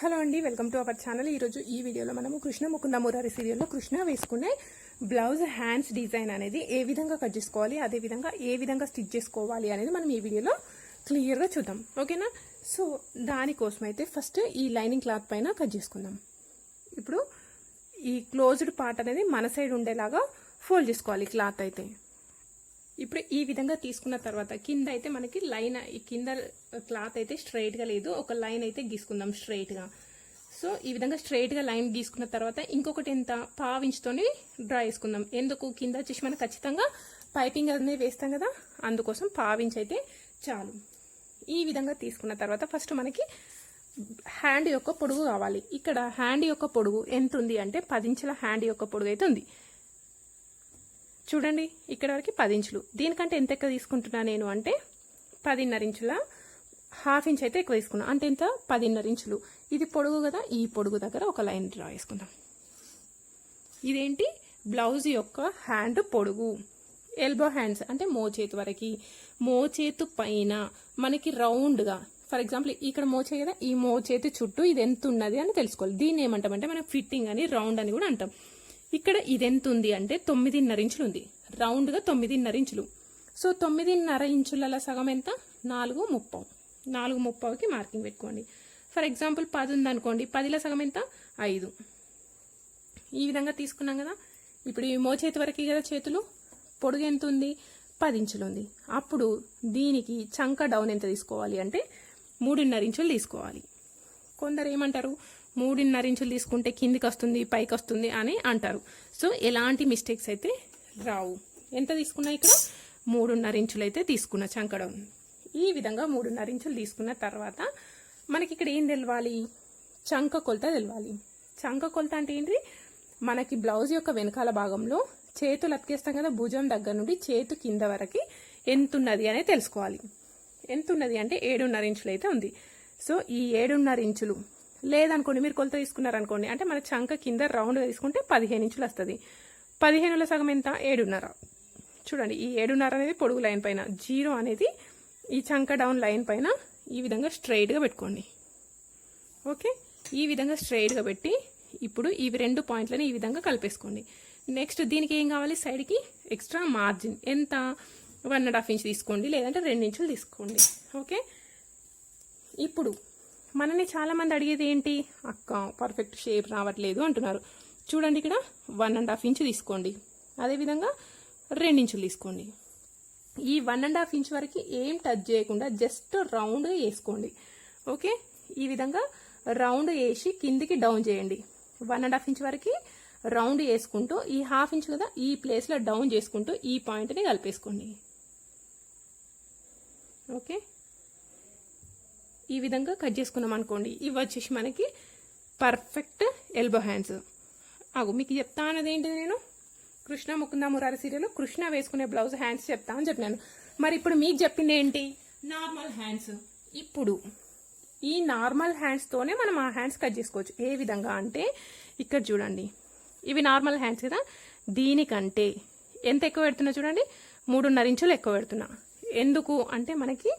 Hello అండి welcome to our channel. ఈరోజు ఈ వీడియోలో మనము కృష్ణ ముకుంద మురారి సీరియల్లో కృష్ణ వేసుకునే బ్లౌజ్ హ్యాండ్స్ డిజైన్ అనేది ఏ విధంగా కట్ చేసుకోవాలి అదే విధంగా ఏ విధంగా స్టిచ్ చేసుకోవాలి అనేది మనం ఈ వీడియోలో క్లియర్గా చూద్దాం. ఓకేనా? సో దానికోసం అయితే ఫస్ట్ ఈ లైనింగ్ క్లాత్ పైన కట్ చేసుకుందాం. ఇప్పుడు ఈ క్లోజ్డ్ పార్ట్ అనేది మన సైడ్ ఉండేలాగా ఫోల్డ్ చేసుకోవాలి క్లాత్ అయితే. ఇప్పుడు ఈ విధంగా తీసుకున్న తర్వాత కింద అయితే మనకి లైన్ ఈ కింద క్లాత్ అయితే straight గా లేదు. ఒక లైన్ అయితే గీసుకుందాం straight గా సో ఈ విధంగా straight గా లైన్ గీసుకున్న తర్వాత ఇంకొకటి ఎంత? పావించుతోని డ్రా చేసుకుందాం. ఎందుకు? కింద వచ్చేసి మనం ఖచ్చితంగా పైపింగ్ అనేది వేస్తాం కదా? అందుకోసం పావించి అయితే చాలు. ఈ విధంగా తీసుకున్న తర్వాత ఫస్ట్ మనకి హ్యాండ్ యొక్క పొడుగు కావాలి. ఇక్కడ హ్యాండ్ యొక్క పొడుగు ఎంత ఉంది అంటే పదించుల హ్యాండ్ యొక్క పొడుగు అయితే ఉంది. చూడండి ఇక్కడ వరకు పది ఇంచులు. దీనికంటే ఎంత ఎక్కువ తీసుకుంటున్నా నేను అంటే పదిన్నర ఇంచుల హాఫ్ ఇంచ్ అయితే ఎక్కువ తీసుకున్నా. అంటే ఎంత? పదిన్నర ఇంచులు. ఇది పొడుగు కదా ఈ పొడుగు దగ్గర ఒక లైన్ డ్రా చేసుకుందాం. ఇదేంటి? బ్లౌజ్ యొక్క హ్యాండ్ పొడుగు. ఎల్బో హ్యాండ్స్ అంటే మోచేతి వరకు. మోచేతు పైన మనకి రౌండ్గా ఫర్ ఎగ్జాంపుల్ ఇక్కడ మోచే కదా ఈ మోచేతి చుట్టూ ఇది ఎంత ఉన్నది అని తెలుసుకోవాలి. దీన్ని ఏమంటామంటే మనం ఫిట్టింగ్ అని రౌండ్ అని కూడా అంటాం. ఇక్కడ ఇది ఎంత ఉంది అంటే తొమ్మిదిన్నర ఇంచులు ఉంది రౌండ్గా తొమ్మిదిన్నర ఇంచులు. సో తొమ్మిదిన్నర ఇంచుల సగం ఎంత? నాలుగు ముప్పావు నాలుగు ముప్పావుకి మార్కింగ్ పెట్టుకోండి. ఫర్ ఎగ్జాంపుల్ పది ఉంది అనుకోండి పదిల సగం ఎంత? ఐదు. ఈ విధంగా తీసుకున్నాం కదా? ఇప్పుడు ఈ మోచేతి వరకు కదా చేతులు? పొడుగు ఎంత ఉంది పది ఇంచులు ఉంది అప్పుడు దీనికి చంక డౌన్ ఎంత తీసుకోవాలి అంటే? మూడున్నర ఇంచులు తీసుకోవాలి. కొందరు ఏమంటారు? మూడున్నర ఇంచులు తీసుకుంటే కిందికి వస్తుంది పైకి వస్తుంది అని అంటారు. సో ఎలాంటి మిస్టేక్స్ అయితే రావు. ఎంత తీసుకున్నా ఇక్కడ? మూడున్నర ఇంచులు అయితే తీసుకున్న చంకడం. ఈ విధంగా మూడున్నర ఇంచులు తీసుకున్న తర్వాత మనకి ఇక్కడ ఏం తెలవాలి? చంక కొలత తెలవాలి. చంక కొలత అంటే ఏంటి? మనకి బ్లౌజ్ యొక్క వెనకాల భాగంలో చేతులు అతికేస్తాం కదా భుజం దగ్గర నుండి చేతు కింద వరకు ఎంత ఉన్నది అనేది తెలుసుకోవాలి. ఎంత ఉన్నది అంటే ఏడున్నర ఇంచులు అయితే ఉంది. సో ఈ ఏడున్నర ఇంచులు లేదనుకోండి మీరు కొలత తీసుకున్నారనుకోండి అంటే మన చంక కింద రౌండ్గా తీసుకుంటే పదిహేను ఇంచులు వస్తుంది. పదిహేనుల సగం ఎంత? ఏడున్నర. చూడండి ఈ ఏడున్నర అనేది పొడుగు లైన్ పైన జీరో అనేది ఈ చంక డౌన్ లైన్ పైన ఈ విధంగా స్ట్రైట్గా పెట్టుకోండి. ఓకే? ఈ విధంగా స్ట్రైట్గా పెట్టి ఇప్పుడు ఇవి రెండు పాయింట్లని ఈ విధంగా కలిపేసుకోండి. నెక్స్ట్ దీనికి ఏం కావాలి? సైడ్కి ఎక్స్ట్రా మార్జిన్. ఎంత? వన్ అండ్ హాఫ్ ఇంచ్ తీసుకోండి లేదంటే రెండు ఇంచులు తీసుకోండి. ఓకే? ఇప్పుడు మనని చాలా మంది అడిగేది ఏంటి? అక్క పర్ఫెక్ట్ షేప్ రావట్లేదు అంటున్నారు. చూడండి ఇక్కడ వన్ అండ్ హాఫ్ ఇంచ్ తీసుకోండి. అదేవిధంగా ఇంచులు తీసుకోండి. ఈ వన్ అండ్ హాఫ్ ఇంచ్ వరకు ఏం టచ్ చేయకుండా జస్ట్ రౌండ్ వేసుకోండి. ఓకే ఈ విధంగా రౌండ్ వేసి కిందికి డౌన్ చేయండి. వన్ అండ్ హాఫ్ ఇంచ్ వరకు రౌండ్ వేసుకుంటూ ఈ హాఫ్ ఇంచ్ కదా ఈ ప్లేస్లో డౌన్ చేసుకుంటూ ఈ పాయింట్ని కలిపేసుకోండి. ఓకే ఈ విధంగా కట్ చేసుకున్నాం అనుకోండి ఇవి వచ్చేసి మనకి పర్ఫెక్ట్ ఎల్బో హ్యాండ్స్ అగు మీకు చెప్తా అన్నది ఏంటి నేను? కృష్ణ ముకుంద మురారి సీరియల్ కృష్ణ వేసుకునే బ్లౌజ్ హ్యాండ్స్ చెప్తా అని చెప్పినాను. మరి ఇప్పుడు మీకు చెప్పింది ఏంటి? నార్మల్ హ్యాండ్స్ ఇప్పుడు ఈ నార్మల్ హ్యాండ్స్తోనే మనం ఆ హ్యాండ్స్ కట్ చేసుకోవచ్చు. ఏ విధంగా అంటే ఇక్కడ చూడండి. ఇవి నార్మల్ హ్యాండ్స్ కదా? దీనికంటే ఎంత ఎక్కువ పెడుతున్నా చూడండి? మూడున్నర ఇంచులు ఎక్కువ పెడుతున్నా. ఎందుకు? అంటే మనకి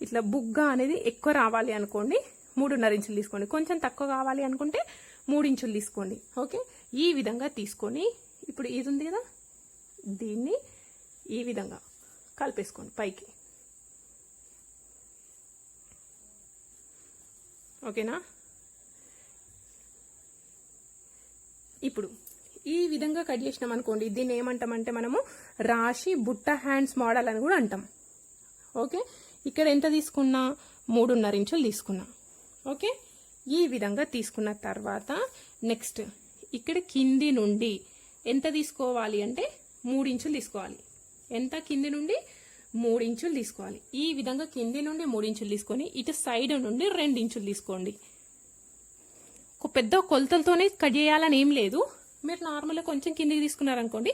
ఇట్లా బుగ్గ అనేది ఎక్కువ రావాలి అనుకోండి మూడున్నర ఇంచులు తీసుకోండి. కొంచెం తక్కువ కావాలి అనుకుంటే మూడు ఇంచులు తీసుకోండి. ఓకే? ఈ విధంగా తీసుకొని ఇప్పుడు ఇది ఉంది కదా? దీన్ని ఈ విధంగా కలిపేసుకోండి పైకి. ఓకేనా? ఇప్పుడు ఈ విధంగా కట్ చేసినాం అనుకోండి దీన్ని ఏమంటామంటే మనము రాశి బుట్ట హ్యాండ్స్ మోడల్ అని కూడా అంటాం. ఓకే? ఇక్కడ ఎంత తీసుకున్నా? మూడున్నర ఇంచులు తీసుకున్నా. ఓకే? ఈ విధంగా తీసుకున్న తర్వాత నెక్స్ట్ ఇక్కడ కింది నుండి ఎంత తీసుకోవాలి అంటే మూడు ఇంచులు తీసుకోవాలి. ఎంత కింది నుండి? మూడు ఇంచులు తీసుకోవాలి. ఈ విధంగా కింది నుండి మూడు ఇంచులు తీసుకొని ఇటు సైడ్ నుండి రెండు ఇంచులు తీసుకోండి. ఒక పెద్ద కొలతలతోనే కట్ చేయాలని ఏం లేదు. మీరు నార్మల్గా కొంచెం కిందికి తీసుకున్నారనుకోండి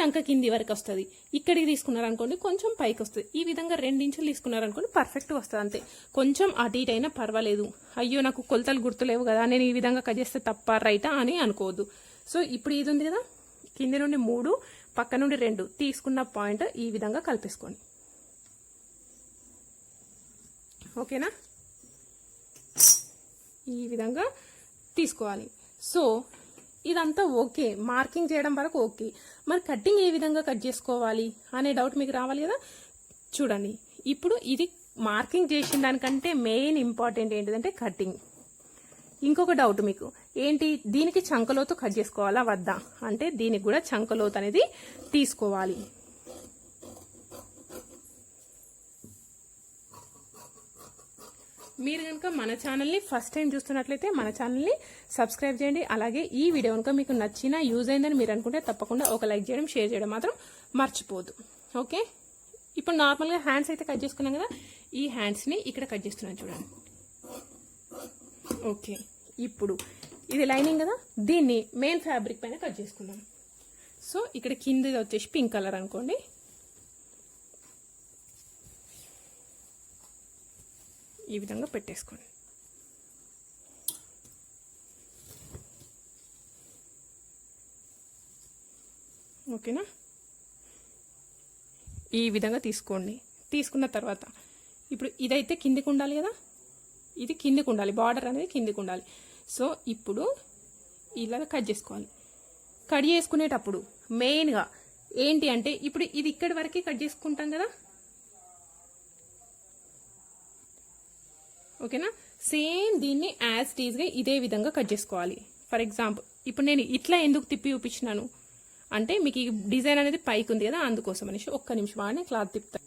చంక కింది వరకు వస్తుంది. ఇక్కడికి తీసుకున్నారనుకోండి కొంచెం పైకి వస్తుంది. ఈ విధంగా రెండించులు తీసుకున్నారనుకోండి పర్ఫెక్ట్గా వస్తుంది అంతే. కొంచెం అటు ఇటు అయినా పర్వాలేదు. అయ్యో నాకు కొలతలు గుర్తులేవు కదా నేను ఈ విధంగా కట్ చేస్తే తప్ప రైటా అని అనుకోవద్దు. సో ఇప్పుడు ఇది ఉంది కదా? కింది నుండి మూడు పక్క నుండి రెండు. తీసుకున్న పాయింట్ ఈ విధంగా కలిపేసుకోండి. ఓకేనా? ఈ విధంగా తీసుకోవాలి. సో ఇదంతా ఓకే. మార్కింగ్ చేయడం వరకు ఓకే. మరి కటింగ్ ఏ విధంగా కట్ చేసుకోవాలి అనే డౌట్ మీకు రావాలి కదా? చూడండి. ఇప్పుడు ఇది మార్కింగ్ చేసిన దానికంటే మెయిన్ ఇంపార్టెంట్ ఏంటిదంటే కటింగ్. ఇంకొక డౌట్ మీకు. ఏంటి? దీనికి చంకలోతు కట్ చేసుకోవాలా? వద్దా? అంటే దీనికి కూడా చంకలోతు అనేది తీసుకోవాలి. మీరు కనుక మన ఛానల్ని ఫస్ట్ టైం చూస్తున్నట్లయితే మన ఛానల్ని సబ్స్క్రైబ్ చేయండి. అలాగే ఈ వీడియో కనుక మీకు నచ్చిన యూజ్ అయిందని మీరు అనుకుంటే తప్పకుండా ఒక లైక్ చేయడం షేర్ చేయడం మాత్రం మర్చిపోదు. ఓకే ఇప్పుడు నార్మల్గా హ్యాండ్స్ అయితే కట్ చేసుకున్నాం కదా? ఈ హ్యాండ్స్ని ఇక్కడ కట్ చేస్తున్నాను చూడండి. ఓకే ఇప్పుడు ఇది లైనింగ్ కదా? దీన్ని మెయిన్ ఫ్యాబ్రిక్ పైన కట్ చేసుకుందాం. సో ఇక్కడ కింద వచ్చేసి పింక్ కలర్ అనుకోండి. ఈ విధంగా పెట్టేసుకోండి. ఓకేనా? ఈ విధంగా తీసుకోండి. తీసుకున్న తర్వాత ఇప్పుడు ఇదైతే కిందికి ఉండాలి కదా? ఇది కిందికి ఉండాలి. బార్డర్ అనేది కిందికి ఉండాలి. సో ఇప్పుడు ఇలా కట్ చేసుకోవాలి. కట్ చేసుకునేటప్పుడు మెయిన్గా ఏంటి అంటే ఇప్పుడు ఇది ఇక్కడి వరకే కట్ చేసుకుంటాం కదా? ఓకేనా? సేమ్ దీన్ని యాజ్ టీజ్గా ఇదే విధంగా కట్ చేసుకోవాలి. ఫర్ ఎగ్జాంపుల్ ఇప్పుడు నేను ఇట్లా ఎందుకు తిప్పి చూపించినాను? అంటే మీకు ఈ డిజైన్ అనేది పైకి ఉంది కదా అందుకోసం అనేసి ఒక్క నిమిషం ఆడనే క్లాత్ తిప్పుతాను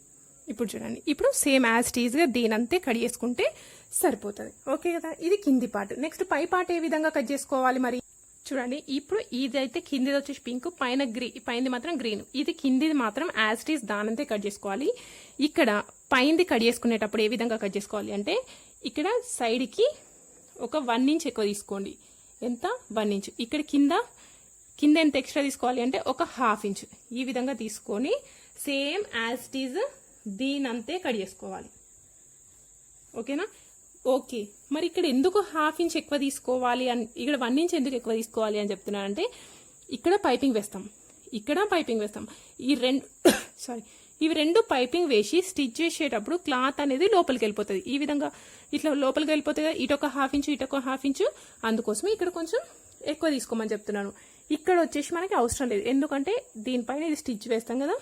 ఇప్పుడు చూడండి ఇప్పుడు సేమ్ యాజ్ టీజ్గా దీనంతే కట్ చేసుకుంటే సరిపోతుంది. ఓకే కదా? ఇది కింది పార్ట్ నెక్స్ట్ పై పార్ట్ ఏ విధంగా కట్ చేసుకోవాలి మరి? చూడండి ఇప్పుడు ఇదైతే కిందిది వచ్చేసి పింక్ పైన గ్రీ పైనది మాత్రం గ్రీన్ ఇది కిందిది మాత్రం యాజ్ టీజ్ దానంతే కట్ చేసుకోవాలి. ఇక్కడ పైనది కట్ చేసుకునేటప్పుడు ఏ విధంగా కట్ చేసుకోవాలి అంటే ఇక్కడ సైడ్కి ఒక వన్ ఇంచ్ ఎక్కువ తీసుకోండి. ఎంత? వన్ ఇంచ్ ఇక్కడ కింద కింద ఎంత ఎక్స్ట్రా తీసుకోవాలి అంటే ఒక హాఫ్ ఇంచ్ ఈ విధంగా తీసుకొని సేమ్ యాజ్ టీజ్ దీనంతే కట్ చేసుకోవాలి. ఓకేనా? ఓకే. మరి ఇక్కడ ఎందుకు హాఫ్ ఇంచ్ ఎక్కువ తీసుకోవాలి అని ఇక్కడ వన్ ఇంచ్ ఎందుకు ఎక్కువ తీసుకోవాలి అని చెప్తున్నానంటే ఇక్కడ పైపింగ్ వేస్తాం. ఇక్కడ పైపింగ్ వేస్తాం. ఈ రెండు సారీ ఇవి రెండు పైపింగ్ వేసి స్టిచ్ చేసేటప్పుడు క్లాత్ అనేది లోపలికి వెళ్ళిపోతుంది. ఈ విధంగా ఇట్లా లోపలికి వెళ్ళిపోతుంది కదా ఇటొక హాఫ్ ఇంచు ఇటొక హాఫ్ ఇంచు. అందుకోసమే ఇక్కడ కొంచెం ఎక్కువ తీసుకోమని చెప్తున్నాను. ఇక్కడ వచ్చేసి మనకి అవసరం లేదు. ఎందుకంటే దీనిపైన ఇది స్టిచ్ వేస్తాం కదా.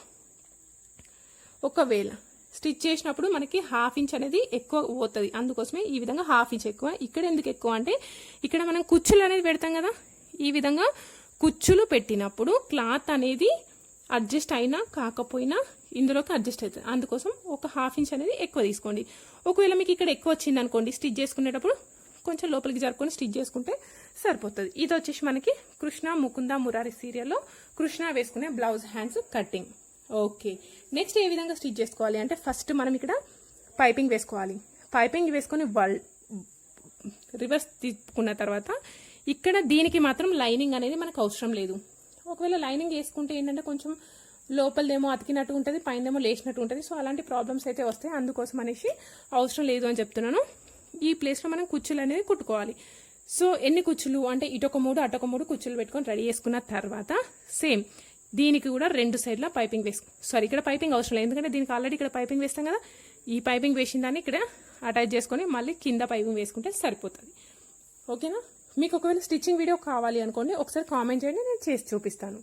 ఒకవేళ స్టిచ్ చేసినప్పుడు మనకి హాఫ్ ఇంచ్ అనేది ఎక్కువ పోతుంది. అందుకోసమే ఈ విధంగా హాఫ్ ఇంచ్ ఎక్కువ. ఇక్కడ ఎందుకు ఎక్కువ అంటే ఇక్కడ మనం కుచ్చులు అనేది పెడతాం కదా. ఈ విధంగా కుచ్చులు పెట్టినప్పుడు క్లాత్ అనేది అడ్జస్ట్ అయినా కాకపోయినా ఇందులోకి అడ్జస్ట్ అవుతుంది. అందుకోసం ఒక హాఫ్ ఇంచ్ అనేది ఎక్కువ తీసుకోండి. ఒకవేళ మీకు ఇక్కడ ఎక్కువ వచ్చింది అనుకోండి స్టిచ్ చేసుకునేటప్పుడు కొంచెం లోపలికి జరుపుకొని స్టిచ్ చేసుకుంటే సరిపోతుంది. ఇది వచ్చేసి మనకి కృష్ణ ముకుంద మురారి సీరియల్లో కృష్ణ వేసుకునే blouse hands cutting okay. Next ఏ విధంగా స్టిచ్ చేసుకోవాలి అంటే ఫస్ట్ మనం ఇక్కడ పైపింగ్ వేసుకోవాలి. పైపింగ్ వేసుకొని వల్ రివర్స్ తీసుకున్న తర్వాత ఇక్కడ దీనికి మాత్రం లైనింగ్ అనేది మనకు అవసరం లేదు. ఒకవేళ లైనింగ్ వేసుకుంటే ఏంటంటే కొంచెం లోపలదేమో అతికినట్టు ఉంటుంది పైనదేమో లేచినట్టు ఉంటుంది. సో అలాంటి ప్రాబ్లమ్స్ అయితే వస్తాయి. అందుకోసం అనేసి అవసరం లేదు అని చెప్తున్నాను. ఈ ప్లేస్లో మనం కుచ్చులు అనేది కుట్టుకోవాలి. సో ఎన్ని కుచ్చులు? అంటే ఇటొక మూడు అటొక మూడు కుచ్చులు పెట్టుకొని రెడీ చేసుకున్న తర్వాత సేమ్ దీనికి కూడా రెండు సైడ్ల పైపింగ్ వేసుకో సారీ ఇక్కడ పైపింగ్ అవసరం లేదు. ఎందుకంటే దీనికి ఆల్రెడీ ఇక్కడ పైపింగ్ వేస్తాం కదా. ఈ పైపింగ్ వేసిన దాన్ని ఇక్కడ అటాచ్ చేసుకొని మళ్ళీ కింద పైపింగ్ వేసుకుంటే సరిపోతుంది. ఓకేనా? మీకు ఒకవేళ స్టిచ్చింగ్ వీడియో కావాలి అనుకోండి ఒకసారి కామెంట్ చేయండి నేను చేసి చూపిస్తాను.